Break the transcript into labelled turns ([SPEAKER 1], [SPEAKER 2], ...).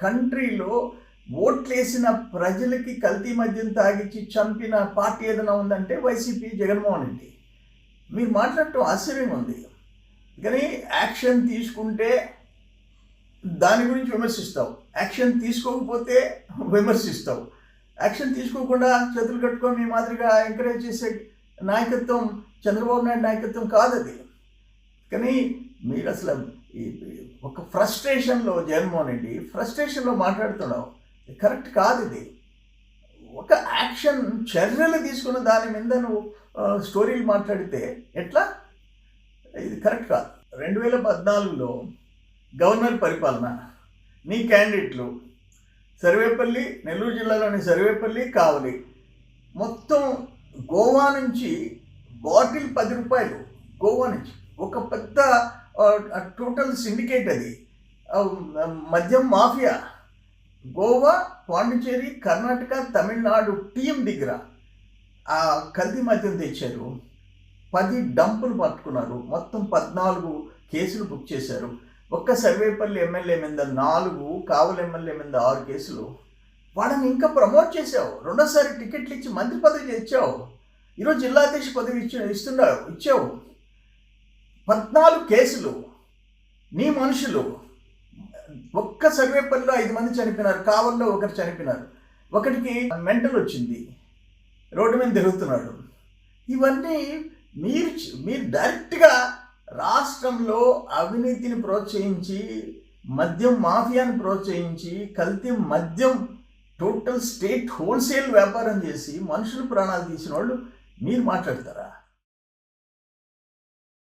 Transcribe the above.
[SPEAKER 1] కంట్రీలో ఓట్లేసిన ప్రజలకి కల్తీ మద్యం తాగిచ్చి చంపిన పార్టీ ఏదైనా ఉందంటే వైసీపీ జగన్మోహన్ రెడ్డి. మీరు మాట్లాడటం ఆశ్చర్యంగా ఉంది. కానీ యాక్షన్ తీసుకుంటే దాని గురించి విమర్శిస్తావు. యాక్షన్ తీసుకోకపోతే విమర్శిస్తావు. యాక్షన్ తీసుకోకుండా చేతులు కట్టుకొని మీ మాదిరిగా ఎంకరేజ్ చేసే నాయకత్వం చంద్రబాబు నాయుడు నాయకత్వం కాదు అది కానీ మీరు అసలు ఈ- ఒక ఫ్రస్ట్రేషన్లో జగన్మోహన్ రెడ్డి ఫ్రస్ట్రేషన్లో మాట్లాడుతున్నావు. కరెక్ట్ కాదు ఇది. ఒక యాక్షన్ చర్యలు తీసుకున్న దాని మీద నువ్వు స్టోరీలు మాట్లాడితే ఎట్లా? ఇది కరెక్ట్ కాదు. రెండు వేల పద్నాలుగులో గవర్నర్ పరిపాలన నీ క్యాండిడేట్లు సర్వేపల్లి నెల్లూరు జిల్లాలోని సర్వేపల్లి కావలి. మొత్తం గోవా నుంచి బాటిల్ పది రూపాయలు. గోవా నుంచి. ఒక పెద్ద టోటల్ సిండికేట్ అది. మద్యం మాఫియా. గోవా పాండిచేరి కర్ణాటక తమిళనాడు టీం దగ్గర ఆ కల్తీ మద్యం తెచ్చారు. పది డంపులు పట్టుకున్నారు. మొత్తం పద్నాలుగు కేసులు బుక్ చేశారు. ఒక్క సర్వేపల్లి ఎమ్మెల్యే మీద నాలుగు కావలి ఎమ్మెల్యే మీద ఆరు కేసులు. వాళ్ళని ఇంకా ప్రమోట్ చేసావు రెండోసారి టికెట్లు ఇచ్చి మంత్రి పదవి ఇచ్చావు ఈరోజు జిల్లాధ్యక్ష పదవి ఇచ్చి ఇస్తున్నావు ఇచ్చావు. పద్నాలుగు కేసులు నీ మనుషులు. ఒక్క సర్వేపల్లిలో ఐదు మంది చనిపోయినారు కావల్లో ఒకరు చనిపోయినారు. ఒకటికి మెంటల్ వచ్చింది రోడ్డు మీద తిరుగుతున్నాడు. ఇవన్నీ మీరు మీరు డైరెక్ట్గా రాష్ట్రంలో అవినీతిని ప్రోత్సహించి మద్యం మాఫియాని ప్రోత్సహించి కల్తీ మద్యం టోటల్ స్టేట్ హోల్సేల్ వ్యాపారం చేసి మనుషుల ప్రాణాలు తీసిన వాళ్ళు మీరు మాట్లాడతారా?